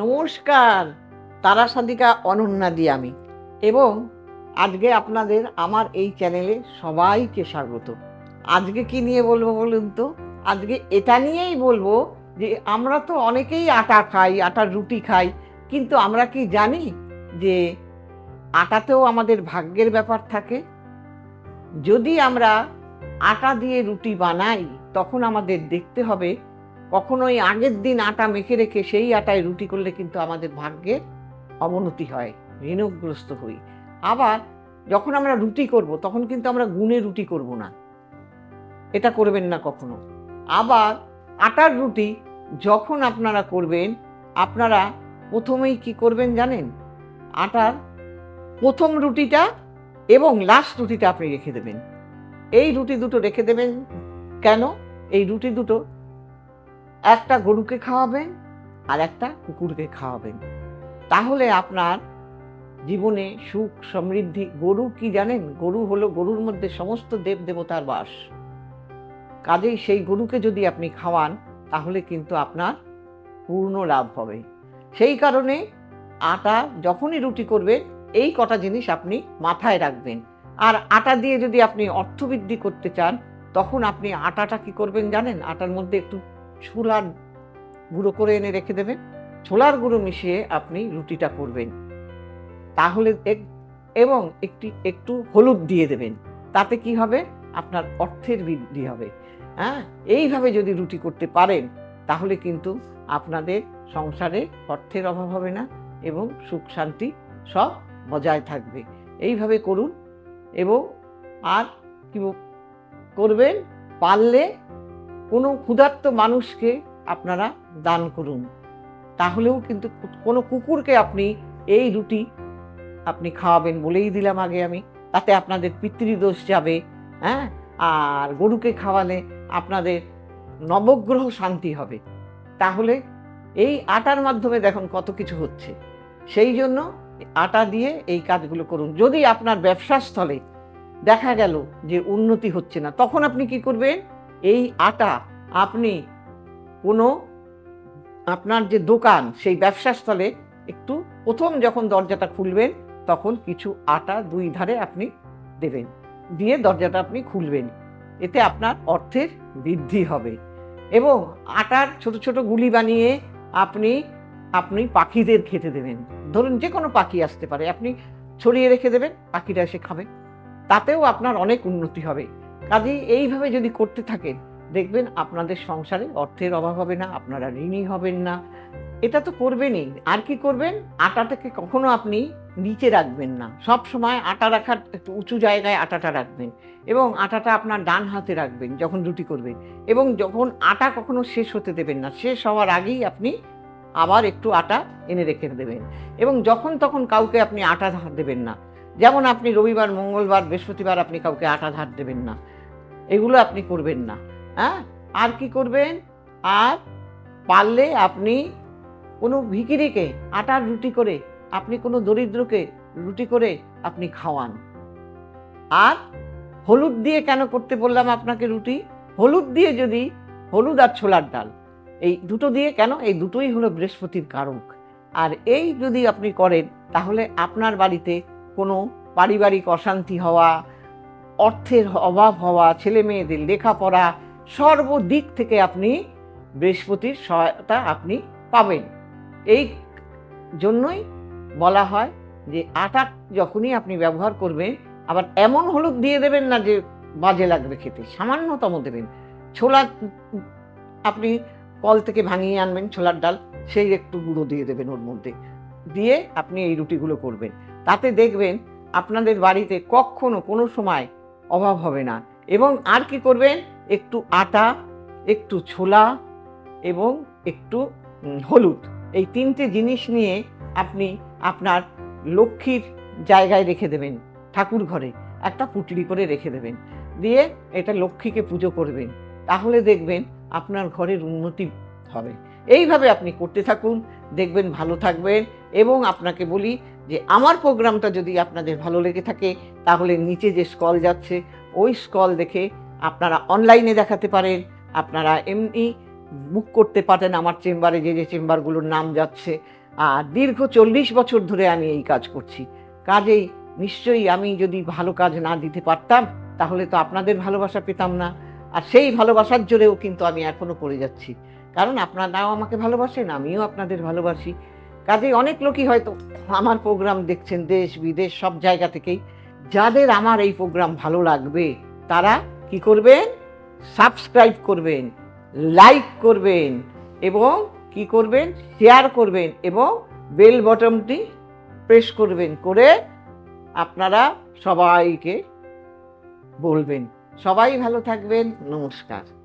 নমস্কার, তারা সাদিকা অনন্যা দি আমি। এবং আজকে আপনাদের আমার এই চ্যানেলে সবাইকে স্বাগত। আজকে কি নিয়ে বলব বলুন তো? আজকে এটা নিয়েই বলব যে আমরা তো অনেকেই আটা খাই আটার রুটি খাই, কিন্তু আমরা কি জানি যে আটাতেও আমাদের ভাগ্যের ব্যাপার থাকে? যদি আমরা আটা দিয়ে রুটি বানাই, তখন আমাদের দেখতে হবে কখনোই আগের দিন আটা মেখে রেখে সেই আটায় রুটি করলে কিন্তু আমাদের ভাগ্যের অবনতি হয়, ঋণগ্রস্ত হই। আবার যখন আমরা রুটি করব, তখন কিন্তু আমরা গুণে রুটি করব না। এটা করবেন না কখনো। আবার আটার রুটি যখন আপনারা করবেন, আপনারা প্রথমেই কি করবেন জানেন? আটার প্রথম রুটিটা এবং লাস্ট রুটিটা আপনি রেখে দেবেন। এই রুটি দুটো রেখে দেবেন কেন? এই রুটি দুটো একটা গরুকে খাওয়াবেন আর একটা কুকুরকে খাওয়াবেন। তাহলে আপনার জীবনে সুখ, সমৃদ্ধি, গরু কি জানেন? গরু হলো গরুর মধ্যে সমস্ত দেব দেবতার বাস। কাজেই সেই গরুকে যদি আপনি খাওয়ান, তাহলে কিন্তু আপনার পূর্ণ লাভ হবে। সেই কারণে আটা যখনই রুটি করবেন, এই কটা জিনিস আপনি মাথায় রাখবেন। আর আটা দিয়ে যদি আপনি অর্থবৃদ্ধি করতে চান, তখন আপনি আটাটা কি করবেন জানেন? আটার মধ্যে একটু ছোলার গুঁড়ো করে এনে রেখে দেবেন। ছোলার গুঁড়ো মিশিয়ে আপনি রুটিটা করবেন। তাহলে এবং একটি, একটু হলুদ দিয়ে দেবেন। তাতে কি হবে? আপনার অর্থের বৃদ্ধি হবে। হ্যাঁ? এইভাবে যদি রুটি করতে পারেন, তাহলে কিন্তু আপনাদের সংসারে অর্থের অভাব হবে না এবং সুখ শান্তি সব বজায় থাকবে। এইভাবে করুন এবং আর কি করবেন? পারলে কোনো ক্ষুধার্ত মানুষকে আপনারা দান করুন। তাহলেও কিন্তু কোনো কুকুরকে আপনি এই রুটি আপনি খাওয়াবেন বলেই দিলাম আগে আমি। তাতে আপনাদের পিতৃদোষ যাবে হ্যাঁ? আর গরুকে খাওয়ালে আপনাদের নবগ্রহ শান্তি হবে। তাহলে এই আটার মাধ্যমে দেখুন কত কিছু হচ্ছে। সেই জন্য আটা দিয়ে এই কাজগুলো করুন। যদি আপনার ব্যবসা স্থলে দেখা গেল যে উন্নতি হচ্ছে না, তখন আপনি কি করবেন? এই আটা আপনি কোনো আপনার যে দোকান, সেই ব্যবসা স্থলে একটু প্রথম যখন দরজাটা খুলবেন, তখন কিছু আটা দুই ধারে আপনি দেবেন। দিয়ে দরজাটা আপনি খুলবেন। এতে আপনার অর্থের বৃদ্ধি হবে। এবং আটার ছোট ছোট গুলি বানিয়ে আপনি আপনি পাখিদের খেতে দেবেন। ধরুন যে কোনো পাখি আসতে পারে, আপনি ছড়িয়ে রেখে দেবেন, পাখিরা এসে খাবে। তাতেও আপনার অনেক উন্নতি হবে। কাজেই এইভাবে যদি করতে থাকেন দেখবেন আপনাদের সংসারে অর্থের অভাব হবে না, আপনারা ঋণী হবেন না। এটা তো করবেনই। আর কি করবেন? আটাটাকে কখনো আপনি নিচে রাখবেন না। সব সময় আটা রাখার একটু উঁচু জায়গায় আটাটা রাখবেন এবং আটাটা আপনার ডান হাতে রাখবেন যখন রুটি করবেন এবং যখন আটা কখনো শেষ হতে দেবেন না, শেষ হওয়ার আগেই আপনি আবার একটু আটা এনে রেখে দেবেন এবং যখন তখন কাউকে আপনি আটা ধার দেবেন না। যেমন আপনি রবিবার, মঙ্গলবার, বৃহস্পতিবার আপনি কাউকে আটা ধার দেবেন না। এগুলো আপনি করবেন না। হ্যাঁ? আর কি করবেন? আর পারলে আপনি কোনো ভিকিরিকে আটার রুটি করে, আপনি কোনো দরিদ্রকে রুটি করে আপনি খাওয়ান। আর হলুদ দিয়ে কেন করতে বললাম আপনাকে রুটি? হলুদ দিয়ে যদি হলুদ আর ছোলার ডাল, এই দুটো দিয়ে কেন? এই দুটোই হলো বৃহস্পতির কারক। আর এই যদি আপনি করেন, তাহলে আপনার বাড়িতে কোনো পারিবারিক অশান্তি হওয়া, অর্থের অভাব হওয়া ছেলে মেয়েদের লেখাপড়া সর্বদিক থেকে আপনি বৃহস্পতির সহায়তা আপনি পাবেন। এই জন্যই বলা হয় যে আটা যখনই আপনি ব্যবহার করবেন, আবার এমন হলুদ দিয়ে দেবেন না যে বাজে লাগবে খেতে, সামান্যতম দেবেন। ছোলা আপনি কল থেকে ভাঙিয়ে আনবেন ছোলার ডাল, সেই একটু গুঁড়ো দিয়ে দেবেন ওর মধ্যে। দিয়ে আপনি এই রুটিগুলো করবেন। তাতে দেখবেন আপনাদের বাড়িতে কখনো কোনো সময় অভাব হবে না। এবং আর কি করবেন? একটু আটা, একটু ছোলা এবং একটু হলুদ। এই তিনটে জিনিস নিয়ে আপনি আপনার লক্ষ্মীর জায়গায় রেখে দেবেন, ঠাকুর ঘরে। একটা পুটলি করে রেখে দেবেন। দিয়ে এটা লক্ষ্মীকে পুজো করবেন। তাহলে দেখবেন আপনার ঘরের উন্নতি হবে। এইভাবে আপনি করতে থাকুন, দেখবেন ভালো থাকবেন এবং আপনাকে বলি যে, আমার প্রোগ্রামটা যদি আপনাদের ভালো লেগে থাকে, তাহলে নিচে যে স্কল যাচ্ছে, ওই স্কল দেখে আপনারা অনলাইনে দেখাতে পারেন, আপনারা এমনি বুক করতে পারেন আমার চেম্বারে যে যে চেম্বারগুলোর নাম যাচ্ছে। আর দীর্ঘ চল্লিশ বছর ধরে আমি এই কাজ করছি। কাজেই নিশ্চয়ই আমি যদি ভালো কাজ না দিতে পারতাম, তাহলে তো আপনাদের ভালোবাসা পেতাম না। আর সেই ভালোবাসার জোরেও কিন্তু আমি এখনও করে যাচ্ছি। কারণ আপনারাও আমাকে ভালোবাসেন, আমিও আপনাদের ভালোবাসি। কাজেই অনেক লোকই হয়তো আমার প্রোগ্রাম দেখছেন, দেশ, বিদেশ, সব জায়গা থেকেই। যাদের আমার এই প্রোগ্রাম ভালো লাগবে, তারা কি করবেন? সাবস্ক্রাইব করবেন, লাইক করবেন এবং কি করবেন? শেয়ার করবেন এবং বেল বটনটি প্রেস করবেন করে আপনারা সবাইকে বলবেন। সবাই ভালো থাকবেন। নমস্কার।